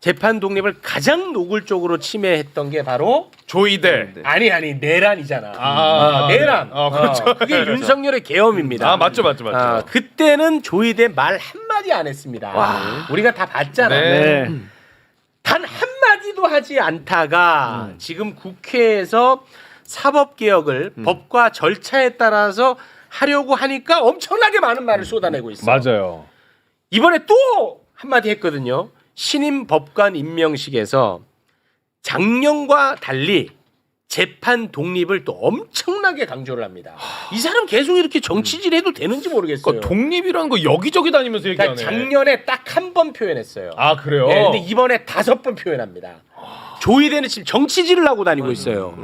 재판 독립을 가장 노골적으로 침해했던 게 바로 조이대. 아니 아니 내란이잖아. 아, 어, 내란. 아, 그렇죠. 어, 그게 윤석열의 계엄입니다. 아 맞죠 맞죠 맞죠. 아, 그때는 조이대 말 한마디 안 했습니다. 우리가 다 봤잖아. 네. 단 한마디도 하지 않다가 지금 국회에서 사법 개혁을 법과 절차에 따라서 하려고 하니까 엄청나게 많은 말을 쏟아내고 있어. 맞아요. 이번에 또 한마디 했거든요. 신임 법관 임명식에서 작년과 달리 재판 독립을 또 엄청나게 강조를 합니다. 이 사람 계속 이렇게 정치질 해도 되는지 모르겠어요. 그러니까 독립이라는 거 여기저기 다니면서 얘기하네. 그러니까 작년에 딱 한 번 표현했어요. 아 그래요? 네, 근데 이번에 다섯 번 표현합니다. 조이대는 지금 정치질을 하고 다니고 있어요.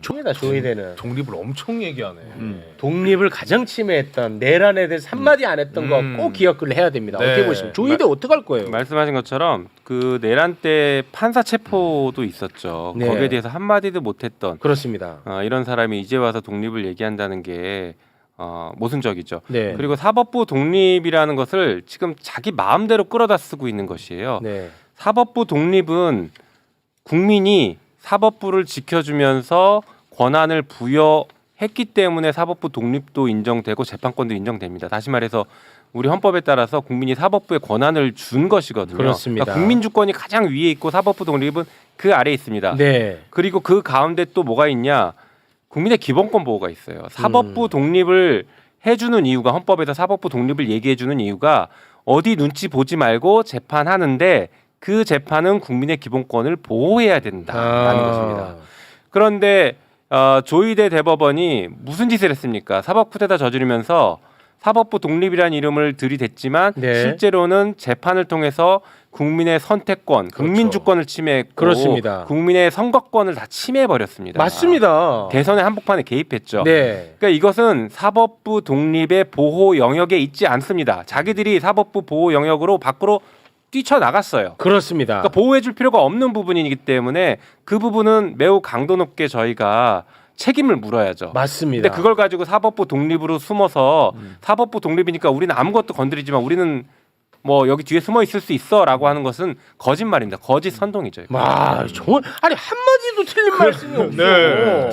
조이다 조이대는 독립을 엄청 얘기하네. 독립을 가장 침해했던 내란에 대해서 한마디 안 했던 거 음. 꼭 기억을 해야 됩니다. 네. 어떻게 보시면 조이대 어떻게 할 거예요? 말씀하신 것처럼 그 내란 때 판사 체포도 있었죠. 네. 거기에 대해서 한 마디도 못했던 그렇습니다. 어, 이런 사람이 이제 와서 독립을 얘기한다는 게 어, 모순적이죠. 네. 그리고 사법부 독립이라는 것을 지금 자기 마음대로 끌어다 쓰고 있는 것이에요. 네. 사법부 독립은 국민이 사법부를 지켜주면서 권한을 부여했기 때문에 사법부 독립도 인정되고 재판권도 인정됩니다. 다시 말해서 우리 헌법에 따라서 국민이 사법부에 권한을 준 것이거든요. 그렇습니다. 그러니까 국민 주권이 가장 위에 있고 사법부 독립은 그 아래에 있습니다. 네. 그리고 그 가운데 또 뭐가 있냐? 국민의 기본권 보호가 있어요. 사법부 음. 독립을 해주는 이유가 헌법에서 사법부 독립을 얘기해주는 이유가 어디 눈치 보지 말고 재판하는데 그 재판은 국민의 기본권을 보호해야 된다라는 아. 것입니다. 그런데 어, 조이대 대법원이 무슨 짓을 했습니까? 사법 쿠데타 저지르면서 사법부 독립이라는 이름을 들이댔지만 네. 실제로는 재판을 통해서 국민의 선택권, 국민 주권을 침해했고 그렇습니다. 국민의 선거권을 다 침해해 버렸습니다. 맞습니다. 대선의 한복판에 개입했죠. 네. 그러니까 이것은 사법부 독립의 보호 영역에 있지 않습니다. 자기들이 사법부 보호 영역으로 밖으로 뛰쳐나갔어요. 그렇습니다. 그러니까 보호해줄 필요가 없는 부분이기 때문에 그 부분은 매우 강도 높게 저희가 책임을 물어야죠. 맞습니다. 근데 그걸 가지고 사법부 독립으로 숨어서 사법부 독립이니까 우리는 아무것도 건드리지만 우리는 뭐 여기 뒤에 숨어 있을 수 있어라고 하는 것은 거짓말입니다. 거짓 선동이죠. 이거. 와, 정말 아니 한마디도 틀린 말씀이 없어. 네.